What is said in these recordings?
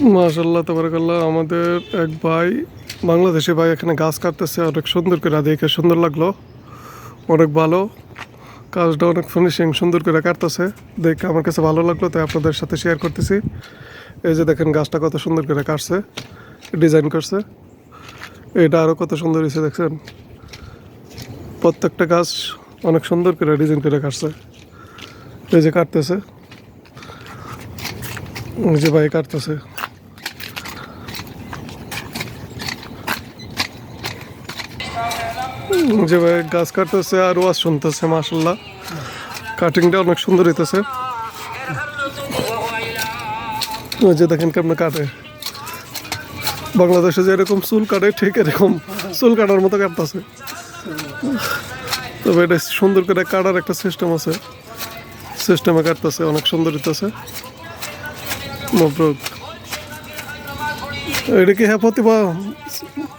মাশাল্লাহ তাবারাকাল্লাহ। আমাদের এক ভাই, বাংলাদেশি ভাই এখানে গাছ কাটতেছে অনেক সুন্দর করে দেখে সুন্দর লাগল। অনেক ভালো। কাজটা অনেক ফিনিশিং সুন্দর করে কাটতেছে। দেখে আমার কাছে ভালো লাগল, তাই আপনাদের সাথে শেয়ার করতেছি। এই যে দেখেন গাছটা কত সুন্দর করে কাটছে ডিজাইন করছে। এটা আরও কত সুন্দর হয়েছে, দেখছেন? প্রত্যেকটা গাছ অনেক সুন্দর করে ডিজাইন করে কাটছে। এই যে কাটতেছে। যে ভাই কাটতেছে। যে ভাই গাছ কাটতেছে আর ওয়াজ শুনতেছে মাসাল্লাহ কাটিংটা অনেক সুন্দর হইতেছে। ওই যে দেখেন কেমন কাটে। বাংলাদেশে যেরকম চুল কাটে, ঠিক এরকম চুল কাটার মতো কাটতেছে। তবে এটা সুন্দর করে কাটার একটা সিস্টেম আছে। সিস্টেমে কাটতেছে, অনেক সুন্দর হইতেছে। এটা কি হ্যাঁ প্রতিভা?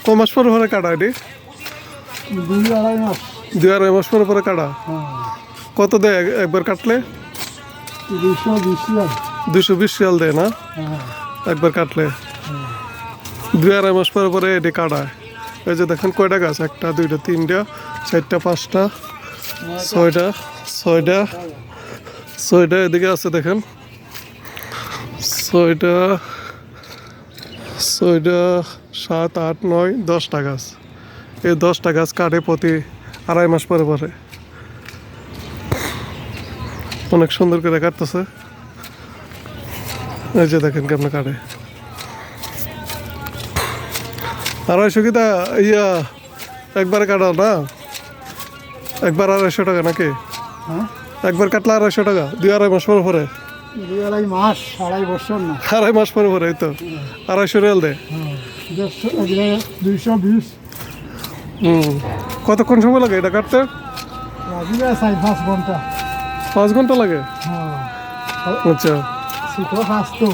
ক মাস পরে পরে কাটা এটি? দুই আড়াই মাস। দুই আড়াই মাস পরে পরে কাটা? হ্যাঁ। কত দেয়? এক- একবার কাটলে? দুশো বিশ দুশো বিশ শিয়াল দেয় না? হ্যাঁ। একবার কাটলে? দুই আড়াই মাস পরে পরে এটি কাটায়। এই যে দেখেন কয়টা গাছ? একটা দুইটা তিনটা চারটা পাঁচটা ছয়টা ছয়টা ছয়টা এদিকে আছে দেখেন। ছয়টা ছয়টা সাত আট নয় দশটা গাছ। এই দশটা গাছ কাটে প্রতি আড়াই মাস পরে পরে। অনেক সুন্দর করে কাটতেছে। এই যে দেখেন কেমন কাটে। আড়াইশো কি তা ইয়া একবারে কাটাও না? একবার আড়াইশো টাকা নাকি? হ্যাঁ? একবার কাটলে আড়াইশো টাকা দুই আড়াই মাস পরে পরে। দুই আড়াই মাস আড়াই বছর না। আড়াই মাস পরে পরে এই তো। আড়াইশো রেল দেয় হ্যাঁ। দেড়শো দুইশো বিশ। কতক্ষণ সময় লাগে এটা কাটতে? পাঁচ ঘণ্টা। পাঁচ ঘণ্টা লাগে? হ্যাঁ। আচ্ছা। ছোটো স্বাস্থ্য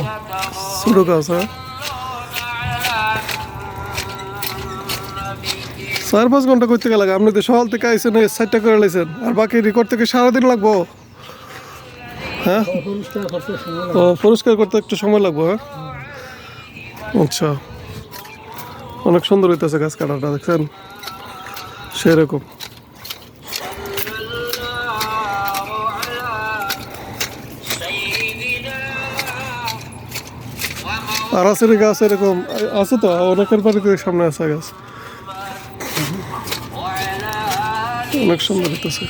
ছোটো গাছ হ্যাঁ। চার পাঁচ ঘণ্টা করতে গেলে আপনি তো সকাল থেকে আইসেন সাইডটা করে লাইছেন। আর বাকি রেকর্ড থেকে সারাদিন লাগবো? হ্যাঁ? ও পরিষ্কার করতে একটু সময় লাগবো হ্যাঁ? আচ্ছা। অনেক সুন্দর হইতেছে গাছ কাটাটা দেখছেন? সেরকম। আর আছে গাছ এরকম। আছে তো, অনেকের বাড়িতে সামনে আছে গাছ অনেক সুন্দর হতেছে